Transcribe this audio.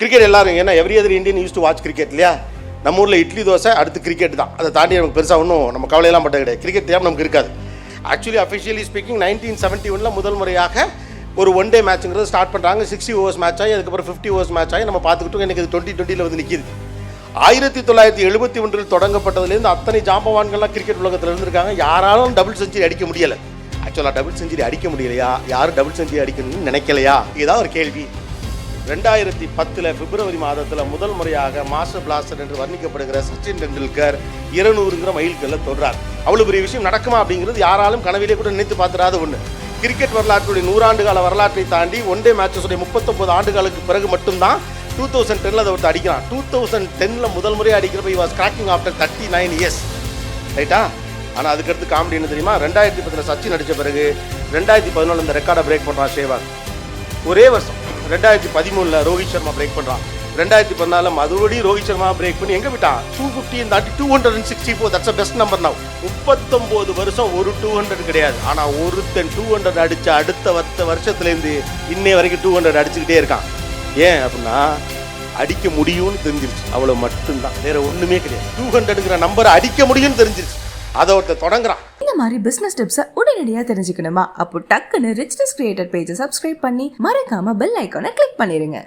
Cricket எல்லாரும் ஏன்னா every other Indian use to watch cricket இல்லையா? நம்ம ஊரில் இட்லி தோசை அடுத்து கிரிக்கெட் தான். அதை தாண்டி நமக்கு பெருசாக ஒன்றும் நம்ம கவலையெல்லாம் பட்ட கிடையாது. கிரிக்கெட் தேவை நமக்கு இருக்காது. Actually officially speaking nineteen seventy ஒனில் முதல் முறையாக ஒரு ஒன் டே மேட்ச்ங்கிறது ஸ்டார்ட் பண்ணுறாங்க சிக்ஸ்டி ஓவர்ஸ் மேட்ச் ஆகி அதுக்கப்புறம் ஃபிஃப்டி ஓவர்ஸ் மேட்ச் ஆகி நம்ம பார்த்துக்கிட்டோம். எனக்கு இது டுவெண்ட்டி டுவெண்ட்டியில் வந்து நிற்கிது ஆயிரத்தி தொள்ளாயிரத்தி எழுபத்தி ஒன்றில் தொடங்கப்பட்டதுலேருந்து அத்தனை ஜாம்பவான்கள்லாம் கிரிக்கெட் உலகத்தில் இருந்திருக்காங்க. யாராலும் டபுள் செஞ்சுரி அடிக்க முடியலை. ஆக்சுவலாக டபுள் செஞ்சுரி அடிக்க முடியலையா? யாரும் டபுள் செஞ்சுரி அடிக்கணும்னு நினைக்கலையா? இதுதான் ஒரு கேள்வி. ரெண்டாயிரத்தி பத்தில் பிப்ரவரி மாதத்தில் முதல் முறையாக மாஸ்டர் பிளாஸ்டர் என்று வர்ணிக்கப்படுகிற சச்சின் டெண்டுல்கர் இருநூறுங்கிற மைல்கல்ல தொடர்றார் அவ்வளோ பெரிய விஷயம் நடக்குமா அப்படிங்கிறது யாராலும் கனவிலே கூட நினைத்து பார்த்துடாத ஒன்று கிரிக்கெட் வரலாற்றுடைய நூறாண்டு கால வரலாற்றை தாண்டி ஒன் டே மேட்சஸுடைய முப்பத்தொம்பது ஆண்டுகளுக்கு பிறகு மட்டும்தான் டூ தௌசண்ட் டென்னில் அதை ஒருத்தர் அடிக்கிறான். டூ தௌசண்ட் டென்னில் முதல் முறையாக அடிக்கிறப்ப was cracking after thirty nine years ரைட்டா ஆனால் அதுக்கடுத்து காமெடி என்ன தெரியுமா? ரெண்டாயிரத்தி பத்தில் சச்சின் அடித்த பிறகு ரெண்டாயிரத்தி பதினொன்று இந்த ரெக்கார்டை பிரேக் பண்ணுறான் சேவாக் ஒரே வருஷம். ரெண்டாயிரத்தி பதிமூணில் ரோஹித் சர்மா பிரேக் பண்ணுறான் ரெண்டாயிரத்தி பதினாலில் மறுபடியும் ரோஹித் சர்மா பிரேக் பண்ணி எங்கே விட்டான்? டூ ஃபிஃப்டின் தாண்டி two hundred and sixty four that's best number now. முப்பத்தொம்போது வருஷம் ஒரு டூ ஹண்ட்ரட் கிடையாது. ஆனால் ஒருத்தன் டூ ஹண்ட்ரட் அடித்த அடுத்த வத்த வருஷத்துலேருந்து இன்னை வரைக்கும் டூ ஹண்ட்ரட் அடிச்சுக்கிட்டே இருக்கான். ஏன் அப்படின்னா அடிக்க முடியும்னு தெரிஞ்சிருச்சு. அவ்வளோ மட்டும்தான். வேற ஒன்றுமே கிடையாது. டூ ஹண்ட்ரடுங்கிற நம்பரை அடிக்க முடியும்னு தெரிஞ்சிருச்சு. அதை ஒருத்தர் தொடங்குறான். இந்த மாதிரி பிசினஸ் டிப்ஸை உடனடியாக தெரிஞ்சுக்கணுமா? அப்போ டக்குன்னு ரிச்னஸ் கிரியேட்டர் பேஜை சப்ஸ்கிரைப் பண்ணி மறக்காம பெல் ஐக்கானை கிளிக் பண்ணிருங்க.